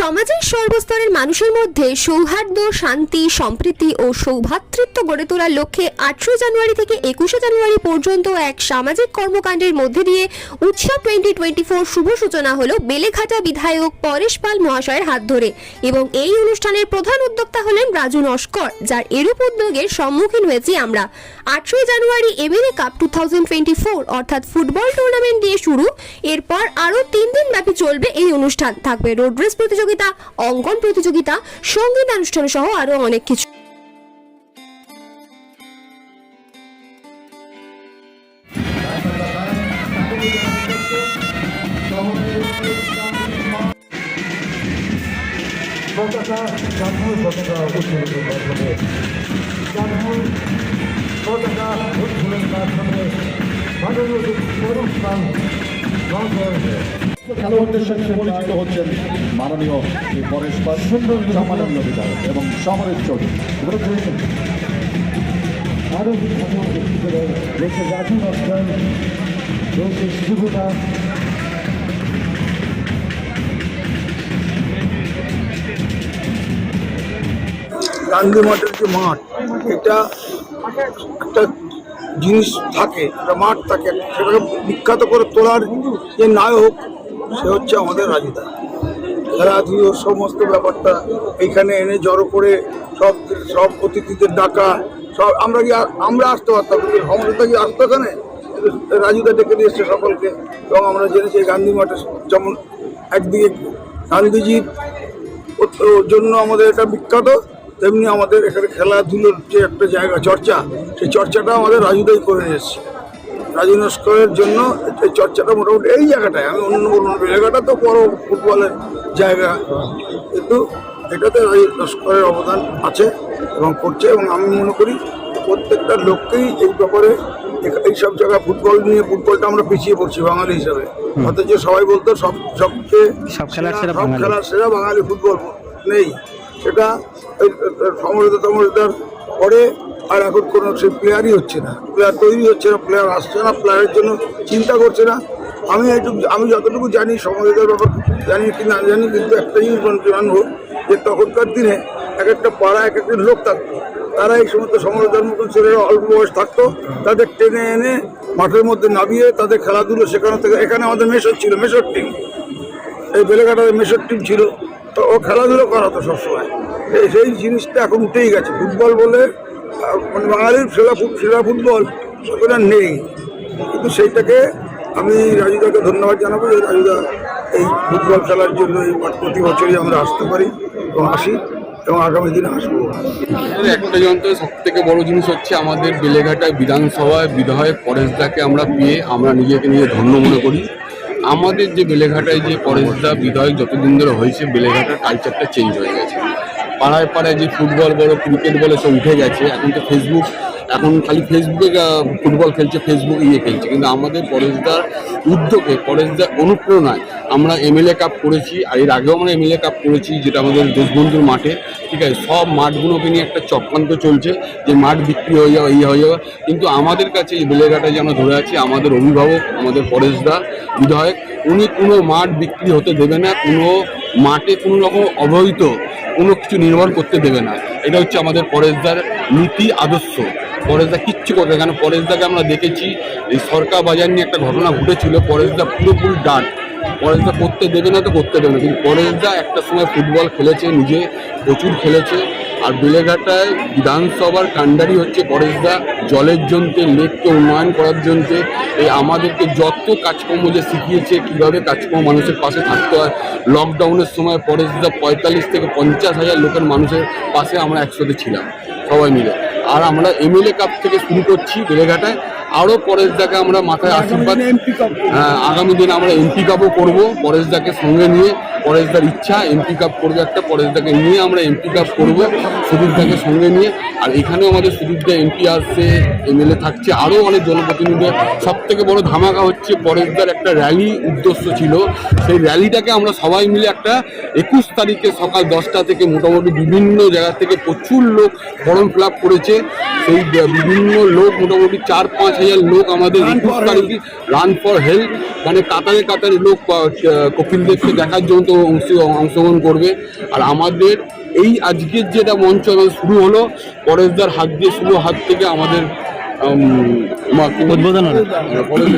সমাজের সর্বস্তরের মানুষের মধ্যে সৌহার্দ্য, শান্তি, সম্প্রীতি ও সৌভ্রাতৃত্ব গড়ে তোলার লক্ষ্যে আঠেরো জানুয়ারি থেকে একুশে জানুয়ারি পর্যন্ত এক সামাজিক কর্মকাণ্ডের মধ্যে দিয়ে উৎসব টোয়েন্টি টোয়েন্টি ফোর শুভ সূচনা হলো বেলেঘাটা বিধায়ক পরেশ পাল মহাশয়ের হাত ধরে এবং এই অনুষ্ঠানের প্রধান উদ্যোক্তা হলেন রাজু নস্কর, যার এরূপ উদ্যোগের সম্মুখীন হয়েছি আমরা। আঠেরোই জানুয়ারি MLA cup two thousand twenty four অর্থাৎ ফুটবল টুর্নামেন্ট দিয়ে শুরু। এরপর আরও তিন দিন ব্যাপী চলবে এই অনুষ্ঠান। থাকবে রোড রেস প্রতিযোগিতা অঙ্কন প্রতিযোগিতা, সংগীত অনুষ্ঠান সহ আরও অনেক কিছু। পতাকা জাতীয় পতাকা উত্তোলনের মাধ্যমে জাতীয় পতাকা উত্তোলনের মাধ্যমে খেলোয়াড়দের সঙ্গে পরিচিত হচ্ছেন মাননীয় শ্রী পরেশ পাল, সম্মানন্য বিধায়ক এবং সমরেশ চৌধুরী। আরও রয়েছে রাজু নস্কর রয়েছে শিবুদা। গান্ধী মাঠের যে মাঠ, এটা একটা জিনিস থাকে, একটা মাঠ থাকে, সেটাকে বিখ্যাত করে তোলার যে নায়ক, সে হচ্ছে আমাদের রাজুদা খেলাধুলো সমস্ত ব্যাপারটা এইখানে এনে জড়ো করে সব সব অতিথিদের ডাকা, সব আমরা কি, আমরা আসতে পারতাম ক্ষমতা কি আসতো এখানে? রাজুদা ডেকে এসছে সকলকে, এবং আমরা জেনেছি গান্ধী মাঠে যেমন একদিকে গান্ধীজির জন্য আমাদের এটা বিখ্যাত তেমনি আমাদের এখানে খেলাধুলোর যে একটা জায়গা চর্চা সেই চর্চাটা আমাদের রাজুদাই করে এসছে। রাজু নস্করের জন্য এই চর্চাটা মোটামুটি এই জায়গাটায় আমি অন্য বলব জায়গাটা তো বড় ফুটবলের জায়গা। কিন্তু এটাতে রাজু নস্করের অবদান আছে এবং করছে এবং আমি মনে করি প্রত্যেকটা লোককেই এই ব্যাপারে এইসব জায়গায় ফুটবল নিয়ে ফুটবলটা আমরা পিছিয়ে পড়ছি বাঙালি হিসাবে। অথচ সবাই বলতো সব সবচেয়ে সব খেলার সেরা বাঙালি ফুটবল নেই। সেটা সমৃদ্ধ সমৃদ্ধার পরে আর এখন কোনো সেই প্লেয়ারই হচ্ছে না। প্লেয়ার তৈরি হচ্ছে না প্লেয়ার আসছে না প্লেয়ারের জন্য চিন্তা করছে না। আমি একটু, আমি যতটুকু জানি সমৃদ্ধার ব্যাপার জানি কি না জানি, কিন্তু একটা জিনিস জানব যে তখনকার দিনে এক একটা পাড়া এক একটা লোক থাকতো। তারা এই সমস্ত সমৃদ্ধার মতন ছেলেরা অল্প বয়স থাকতো, তাদের টেনে এনে মাঠের মধ্যে নামিয়ে তাদের খেলাধুলো শেখানো থেকে এখানে আমাদের মেশর ছিল, মেশর টিম এই বেলেঘাটার মেসর টিম ছিল। তো ও খেলাধুলো করাতো সবসময়। এই সেই জিনিসটা এখন উঠেই গেছে। ফুটবল বলে মানে বাঙালির সেরা সেরা ফুটবল, সেটা নেই। কিন্তু সেইটাকে আমি রাজুদাকে ধন্যবাদ জানাব যে রাজুদা এই ফুটবল খেলার জন্য এই প্রতি বছরই আমরা আসতে পারি এবং আসি এবং আগামী দিনে আসব। একটা যন্ত্র সব থেকে বড় জিনিস হচ্ছে আমাদের বেলেঘাটা বিধানসভায় বিধায়ক পরেশদাকে আমরা পেয়ে আমরা নিজেকে নিয়ে ধন্য মনে করি। আমাদের যে বেলেঘাটায় যে পরেশদা বিধায়ক যতদিন ধরে হয়েছে, বেলেঘাটার কালচারটা চেঞ্জ হয়ে গেছে। পাড়ায় পাড়ায় যে ফুটবল বলো ক্রিকেট বলো, সব উঠে গেছে। এখন তো ফেসবুক এখন খালি ফেসবুকে ফুটবল খেলছে ফেসবুক ইয়ে খেলছে। কিন্তু আমাদের পরেশদার উদ্যোগে, পরেশদার অনুপ্রেরণায় আমরা এমএলএ কাপ করেছি, আর এর আগেও আমরা এমএলএ কাপ করেছি, যেটা আমাদের দেশবন্ধুর মাঠে। ঠিক আছে, সব মাঠগুলোকে নিয়ে একটা চক্রান্ত চলছে, যে মাঠ বিক্রি হয়ে যাওয়া ইয়ে হয়ে যাওয়া। কিন্তু আমাদের কাছে এই বেলেঘাটায় যে আমরা ধরে আছি, আমাদের অভিভাবক, আমাদের পরেশদা বিধায়ক, উনি কোনো মাঠ বিক্রি হতে দেবে না, কোনো মাঠে কোনো রকম অবহিত, কোনো কিছু নির্মাণ করতে দেবে না। এটা হচ্ছে আমাদের পরেশদার নীতি আদর্শ। পরেশদা কিচ্ছু করবে কেন পরেশদাকে আমরা দেখেছি, এই সরকার বাজার নিয়ে একটা ঘটনা ঘটেছিল, পরেশদা পুরোপুরি ডাট পরেশদা করতে দেবে না তো করতে দেবে না, কিন্তু পরেশদা একটা সময় ফুটবল খেলেছে, নিজে প্রচুর খেলেছে। আর বেলেঘাটায় বিধানসভার কাণ্ডারি হচ্ছে পরেশদা জলের জন্যে লেককে উন্নয়ন করার জন্যে এই আমাদেরকে যত কাজকর্ম যে শিখিয়েছে কীভাবে কাজকর্ম মানুষের পাশে থাকতে হয়। লকডাউনের সময় পরেশদা পঁয়তাল্লিশ থেকে পঞ্চাশ হাজার লোকের মানুষের পাশে আমরা একসাথে ছিলাম সবাই মিলে। আর আমরা এমএলএ কাপ থেকে শুরু করছি বেলেঘাটায়। আরও পরেশদাকে আমরা মাথায় আশীর্বাদ হ্যাঁ, আগামী দিনে আমরা এমপি কাপও করব পরেশদাকে সঙ্গে নিয়ে। পরেশদার ইচ্ছা এমপি কাপ করবে একটা পরেশদাকে নিয়ে আমরা এমপি কাপ করব সুদীপদাকে সঙ্গে নিয়ে। আর এখানেও আমাদের সুদীপদা এমপি আসছে এমএলএ থাকছে আরও অনেক জনপ্রতিনিধি। সব থেকে বড় ধামাকা হচ্ছে পরেশদার একটা র্যালি উদ্দেশ্য ছিল। সেই র্যালিটাকে আমরা সবাই মিলে একটা একুশ তারিখে সকাল দশটা থেকে মোটামুটি বিভিন্ন জায়গা থেকে প্রচুর লোক ফর্ম ফিল আপ করেছে। সেই বিভিন্ন লোক মোটামুটি চার পাঁচ হাজার লোক আমাদের একুশ তারিখে রান ফর হেলথ মানে কাতারে কাতারে লোক কপিল দেবকে দেখার জন্য অংশ- অংশগ্রহণ করবে। আর আমাদের এই আজকের যেটা মঞ্চ শুরু হলো পরেশদার হাত দিয়ে শুরু হাত থেকে আমাদের উদ্বোধন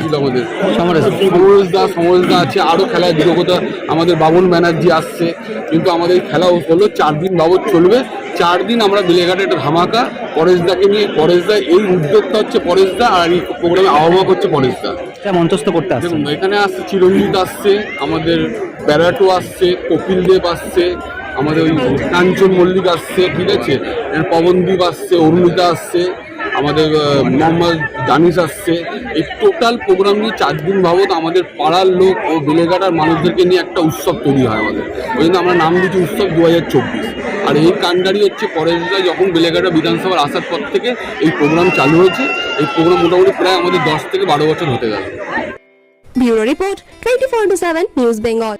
ছিল আমাদের। সমরেশ দা। সমরেশ দা আছে আরও খেলায় যোগ্যতা আমাদের বাবন ব্যানার্জি আসছে। কিন্তু আমাদের খেলা হলো চার দিন বাবদ চলবে। চার দিন আমরা বেলেঘাটে একটা ধামাকা পরেশদাকে নিয়ে পরেশদা এই উদ্যোগটা হচ্ছে পরেশদা আর এই প্রোগ্রামে আহ্বায়ক হচ্ছে পরেশদা মঞ্চস্থ করতে আসছে। এখানে আসছে চিরঞ্জিত আসছে আমাদের প্যারাটো আসছে, কপিল দেব আসছে, আমাদের ওই কাঞ্চন মল্লিক আসছে, ঠিক আছে? এর পবনদীপ আসছে, অরুণিতা আসছে, আমাদের মোহাম্মদ দানিশ আসছে। এই টোটাল প্রোগ্রাম নিয়ে চার দিন বাবদ আমাদের পাড়ার লোক ও বেলেঘাটার মানুষদেরকে নিয়ে একটা উৎসব তৈরি হয় আমাদের। ওই জন্য আমরা নাম দিচ্ছি উৎসব দু হাজার চব্বিশ। আর এই কাণ্ডারি হচ্ছে পরেশদা যখন বেলেঘাটা বিধানসভার আসার পর থেকে এই প্রোগ্রাম চালু হয়েছে। এই প্রোগ্রাম মোটামুটি প্রায় আমাদের দশ থেকে বারো বছর হতে গেল। Bureau report twenty four seven news Bengal.